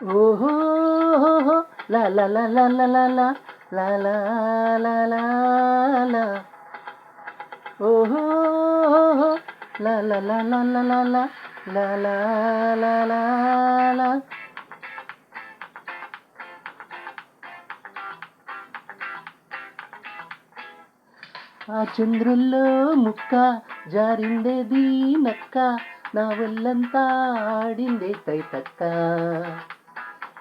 ఓహో లా లా లా లా లా లా లా లా లా లా లా లా ఓహో లా లా లా లా లా లా లా లా లా లా లా లా ఆ చంద్రుల్లో ముక్క జారిందేది నక్క నా ఒళ్ళంతా ఆడిందే తైతక్క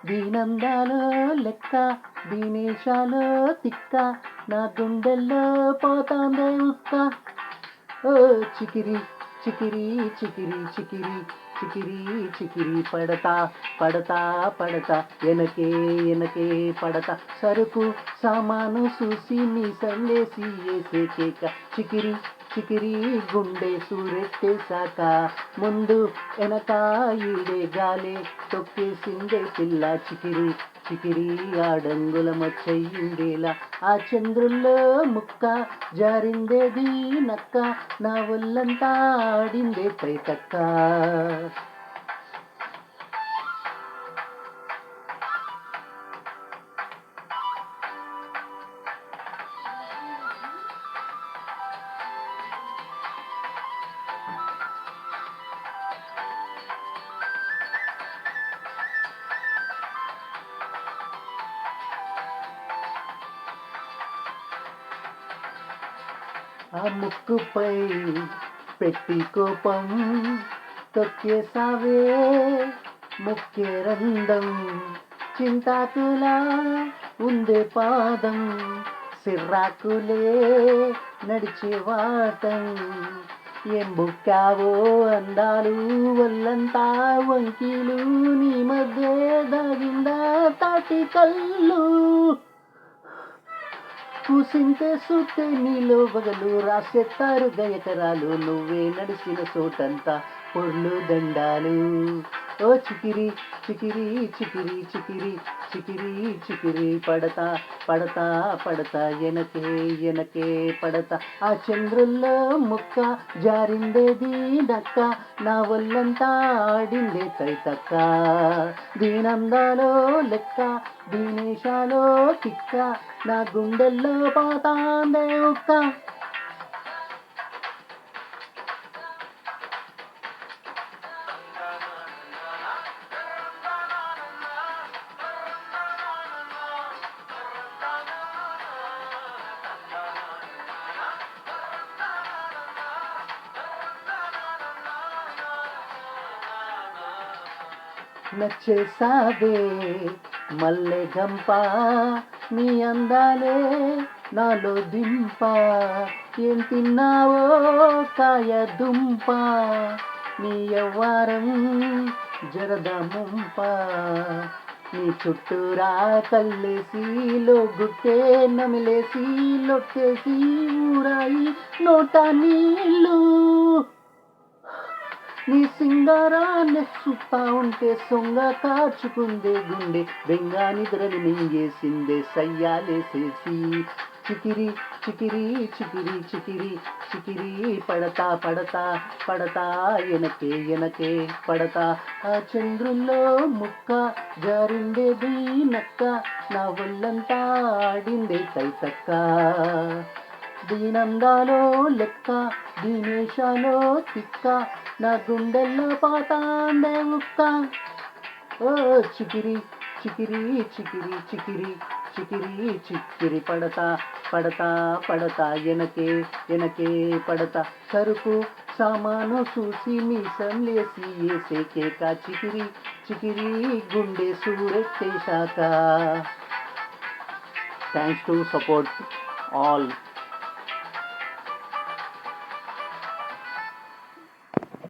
దీనందాలో లెక్క దీనేశాలో తిక్క నా గుండెల్లో పోతాందే ఉక్క. ఓ చికిరి చికిరి చికిరి చికిరి చికిరి చికిరి పడతా పడతా పడతా ఎనకే ఎనకే పడతా. సరుకు సామాను చూసి నీ సందేసి వేసే కేక చికిరి చికిరి గుండె సూరెట్టేశాక ముందు వెనక ఈడే గాలి తొక్కేసిందే పిల్ల చికిరి చికిరి ఆడంగుల మచ్చయ్యిండేలా. ఆ చంద్రుల్లో ముక్క జారిందేది నక్క నా ఒళ్ళంతా ఆడిందే ప్రేతక్క. ఆ ముక్కుపై పెట్టి కోపం తొక్కేసావే ముక్కే రందం చింతాకులా ఉందే పాదం సిర్రాకులే నడిచే వాటం. ఏం బుక్కావో అందాలు వల్లంతా వంకీలు నీ మధ్య దాగిందా తాటి కళ్ళు. కూసింతే సుత్తే నీలో బగలు రాసెత్తారు దయకరాలు నువ్వే నడిచిన చోటంతా పొర్లు దండాలు. ఓ చికిరి చికిరి చికిరి చికిరి చికిరి చికిరి పడతా పడతా పడతా ఎనకే ఎనకే పడతా. ఆ చంద్రుల్లో ముక్క జారిందేది నక్క నా ఒళ్ళంతా ఆడిందే తైతక్క. దీనందాలో లెక్క దీనేశాలో తిక్క నా గుండెల్లో పాతాందే ఉక్క. నచ్చేసావే. మల్లె గంప నీ అందాలే నాలో దింప. ఏం తిన్నావో కాయ దుంప. నీ యవ్వారం జరదముంప నీ చుట్టూరా కల్లేసి గుట్టే నమిలేసి లొట్టేసి ఊరాయి నోట నీళ్ళు. నీ సింగారాన్ని చూస్తా ఉంటే సొంగ కాచుకుందే గుండె బెంగా నిద్రని మింగేసిందే సయ్యాలేసేసి చికిరి చికిరి చికిరి చికిరి చికిరి పడతా పడతా పడతా ఎనకే ఎనకే పడతా. ఆ చంద్రుల్లో ముక్క జారిండేది నక్క నా ఒళ్ళంతా ఆడిందే తైతక్క దీనందాలో లెక్క దీనేశాలో తిక్క నా గుండెల్లో పాతాందే ఉక్క. ఓ చికిరి చికిరి చికిరి చికిరి చికిరి చిక్కిరి పడతా పడతా పడతా ఎనకే ఎనకే పడతా. సరుకు సామాను చూసి మీసం లేసి ఏసే కేక చికిరి చికిరి గుండె సూరెట్టేశాక థ్యాంక్స్ టు సపోర్ట్ ఆల్